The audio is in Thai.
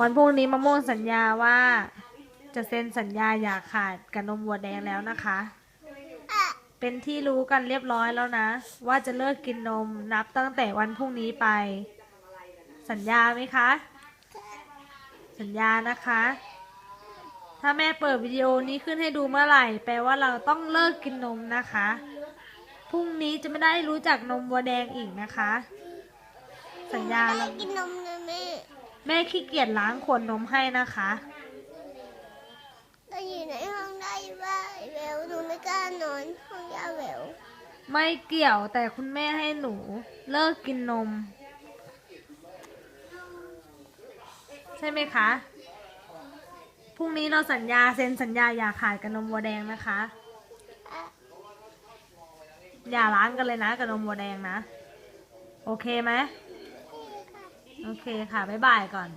วันพรุ่งนี้มะม่วงสัญญาว่า จะเซ็นสัญญาอย่าขาดกับนมวัวแดงแล้วนะคะ เป็นที่รู้กันเรียบร้อยแล้วนะ ว่าจะเลิกกินนมนับตั้งแต่วันพรุ่งนี้ไป สัญญาไหมคะ สัญญานะคะ ถ้าแม่เปิดวิดีโอนี้ขึ้นให้ดูเมื่อไหร่ แปลว่าเราต้องเลิกกินนมนะคะพรุ่งนี้จะไม่ได้รู้จักนมวัวแดงอีกนะคะ สัญญาเรากินนมนะแม่ แม่ขี้เกียจล้างขวดนมให้นะคะเราอยู่ในห้องได้ว่าแววหนูไม่กล้านอนห้องยาแววไม่เกี่ยวแต่คุณแม่ให้หนู เลิกกินนม ใช่ไหมคะพรุ่งนี้เราสัญญาเซ็นสัญญาอย่าขาดกับนมวัวแดงนะคะอะอย่าล้างกันเลยนะกับนมวัวแดงนะ โอเคไหมนี่ค่ะ โอเคค่ะ บ๊ายบายก่อน